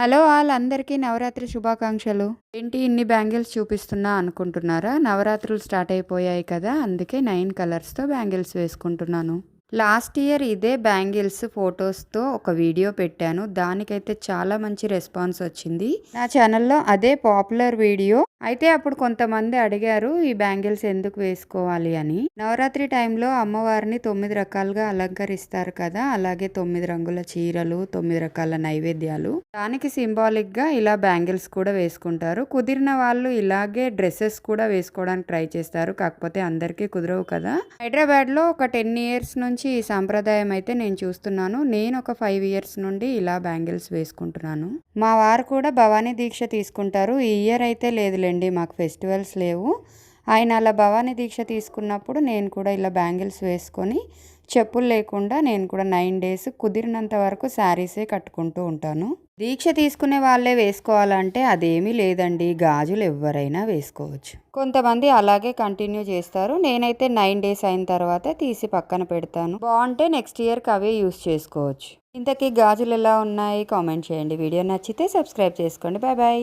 Hello all అందరికీ నవరాత్రి శుభాకాంక్షలు. ఏంటి ఇన్ని బ్యాంగిల్స్ చూపిస్తున్నా అనుకుంటున్నారా? నవరాత్రులు స్టార్ట్ అయిపోయాయి కదా అందుకే నైన్ కలర్స్తో బ్యాంగిల్స్ వేసుకుంటున్నాను. లాస్ట్ ఇయర్ ఇదే బ్యాంగిల్స్ ఫొటోస్తో ఒక వీడియో పెట్టాను. దానికైతే చాలా మంచి రెస్పాన్స్ వచ్చింది. నా ఛానల్లో అదే పాపులర్ వీడియో. అయితే అప్పుడు కొంతమంది అడిగారు ఈ బ్యాంగిల్స్ ఎందుకు వేసుకోవాలి? అని. నవరాత్రి టైంలో అమ్మవారిని తొమ్మిది రకాలుగా అలంకరిస్తారు కదా. అలాగే తొమ్మిది రంగుల చీరలు తొమ్మిది రకాల నైవేద్యాలు. దానికి సింబాలిక్గా ఇలా బ్యాంగిల్స్ కూడా వేసుకుంటారు. కుదిరిన వాళ్ళు ఇలాగే డ్రెస్సెస్ కూడా వేసుకోవడానికి ట్రై చేస్తారు. కాకపోతే అందరికీ కుదరవు కదా. హైదరాబాద్లో ఒక టెన్ ఇయర్స్ నుంచి మంచి సాంప్రదాయం అయితే నేను చూస్తున్నాను. నేను ఒక ఫైవ్ ఇయర్స్ నుండి ఇలా బ్యాంగిల్స్ వేసుకుంటున్నాను. మా వారు కూడా భవానీ దీక్ష తీసుకుంటారు. ఈ ఇయర్ అయితే లేదులేండి మాకు ఫెస్టివల్స్ లేవు. ఆయన అలా భవానీ దీక్ష తీసుకున్నప్పుడు నేను కూడా ఇలా బ్యాంగిల్స్ వేసుకొని చెప్పులు లేకుండా నేను కూడా నైన్ డేస్ కుదిరినంత వరకు శారీసే కట్టుకుంటూ ఉంటాను. దీక్ష తీసుకునే వాళ్ళే వేసుకోవాలంటే అదేమీ లేదండి. గాజులు ఎవరైనా వేసుకోవచ్చు. కొంతమంది అలాగే కంటిన్యూ చేస్తారు. నేనైతే నైన్ డేస్ అయిన తర్వాత తీసి పక్కన పెడతాను. బాగుంటే నెక్స్ట్ ఇయర్కి అవే యూస్ చేసుకోవచ్చు. ఇంతకీ గాజులు ఎలా ఉన్నాయి? కామెంట్ చేయండి. వీడియో నచ్చితే సబ్స్క్రైబ్ చేసుకోండి. Bye bye.